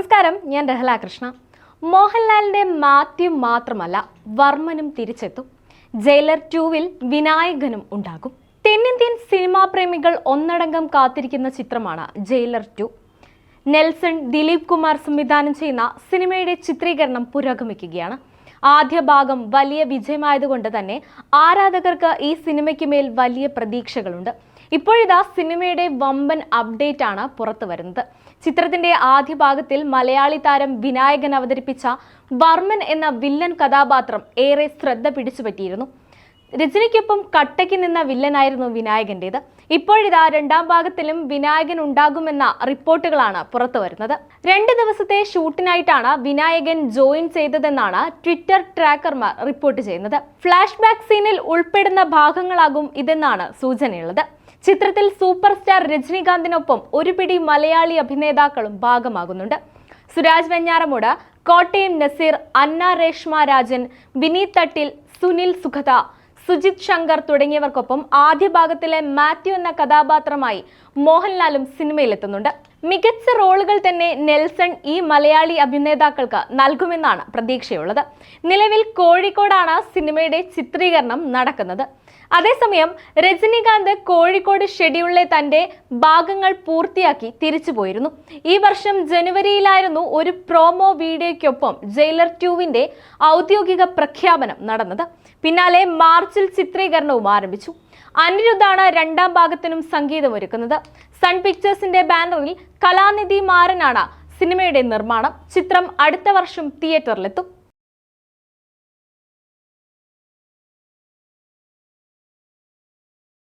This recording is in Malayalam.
നമസ്കാരം ഞാൻ രഹല കൃഷ്ണ. മോഹൻലാലിന്റെ മാത്യു മാത്രമല്ല വർമ്മനും തിരിച്ചെത്തും. ജയിലർ ടൂവിൽ വിനായകനും ഉണ്ടാകും. തെന്നിന്ത്യൻ സിനിമാ പ്രേമികൾ ഒന്നടങ്കം കാത്തിരിക്കുന്ന ചിത്രമാണ് Jailer two. Nelson Dilip Kumar സംവിധാനം ചെയ്യുന്ന സിനിമയുടെ ചിത്രീകരണം പുരോഗമിക്കുകയാണ്. ആദ്യ ഭാഗം വലിയ വിജയമായതുകൊണ്ട് തന്നെ ആരാധകർക്ക് ഈ സിനിമയ്ക്ക് മേൽ വലിയ പ്രതീക്ഷകളുണ്ട്. ഇപ്പോഴിതാ സിനിമയുടെ വമ്പൻ അപ്ഡേറ്റ് ആണ് പുറത്തു വരുന്നത് ചിത്രത്തിന്റെ ആദ്യ ഭാഗത്തിൽ മലയാളി താരം വിനായകൻ അവതരിപ്പിച്ച വർമ്മൻ എന്ന വില്ലൻ കഥാപാത്രം ഏറെ ശ്രദ്ധ പിടിച്ചുപറ്റിയിരുന്നു. രജനിക്കൊപ്പം കട്ടയ്ക്ക് നിന്ന വില്ലനായിരുന്നു വിനായകന്റേത്. ഇപ്പോഴിതാ രണ്ടാം ഭാഗത്തിലും വിനായകൻ ഉണ്ടാകുമെന്ന റിപ്പോർട്ടുകളാണ് പുറത്തു വരുന്നത്. രണ്ട് ദിവസത്തെ ഷൂട്ടിനായിട്ടാണ് വിനായകൻ ജോയിൻ ചെയ്തതെന്നാണ് ട്വിറ്റർ ട്രാക്കർമാർ റിപ്പോർട്ട് ചെയ്യുന്നത്. ഫ്ലാഷ് ബാക്ക് സീനിൽ ഉൾപ്പെടുന്ന ഭാഗങ്ങളാകും ഇതെന്നാണ് സൂചനയുള്ളത്. ചിത്രത്തിൽ സൂപ്പർ സ്റ്റാർ രജനീകാന്തിനൊപ്പം ഒരു പിടി മലയാളി അഭിനേതാക്കളും ഭാഗമാകുന്നുണ്ട്. സുരാജ് വെഞ്ഞാറമൂട് കോട്ടയം നസീർ അന്ന രേഷ്മ രാജൻ വിനീത് തട്ടിൽ സുനിൽ സുഖത സുജിത് ശങ്കർ തുടങ്ങിയവർക്കൊപ്പം ആദ്യ ഭാഗത്തിലെ മാത്യു എന്ന കഥാപാത്രമായി മോഹൻലാലും സിനിമയിലെത്തുന്നുണ്ട്. മികച്ച റോളുകൾ തന്നെ നെൽസൺ ഈ മലയാളി അഭിനേതാക്കൾക്ക് നൽകുമെന്നാണ് പ്രതീക്ഷയുള്ളത്. നിലവിൽ കോഴിക്കോടാണ് സിനിമയുടെ ചിത്രീകരണം നടക്കുന്നത്. അതേസമയം രജനീകാന്ത് കോഴിക്കോട് ഷെഡ്യൂളിലെ തന്റെ ഭാഗങ്ങൾ പൂർത്തിയാക്കി തിരിച്ചു പോയിരുന്നു. ഈ വർഷം ജനുവരിയിലായിരുന്നു ഒരു പ്രോമോ വീഡിയോയ്ക്കൊപ്പം ജയിലർ ടൂവിന്റെ ഔദ്യോഗിക പ്രഖ്യാപനം നടന്നത്. പിന്നാലെ മാർച്ചിൽ ചിത്രീകരണവും ആരംഭിച്ചു. അനിരുദ്ധാണ് രണ്ടാം ഭാഗത്തിനും സംഗീതമൊരുക്കുന്നത് സൺ പിക്ചേഴ്സിന്റെ ബാനറിൽ കലാനിധി മാരനാണ് സിനിമയുടെ നിർമ്മാണം. ചിത്രം അടുത്ത വർഷം തിയേറ്ററിലെത്തും